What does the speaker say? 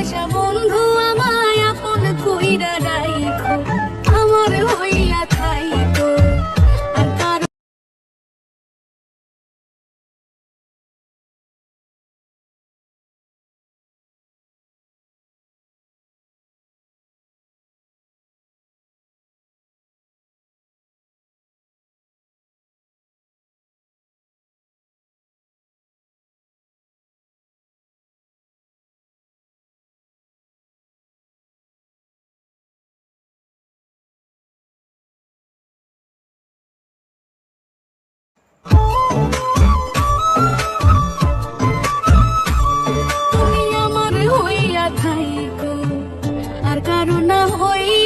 ভালোবাসা বন্ধু আমায় আপন কইরা রাইখো। ना होई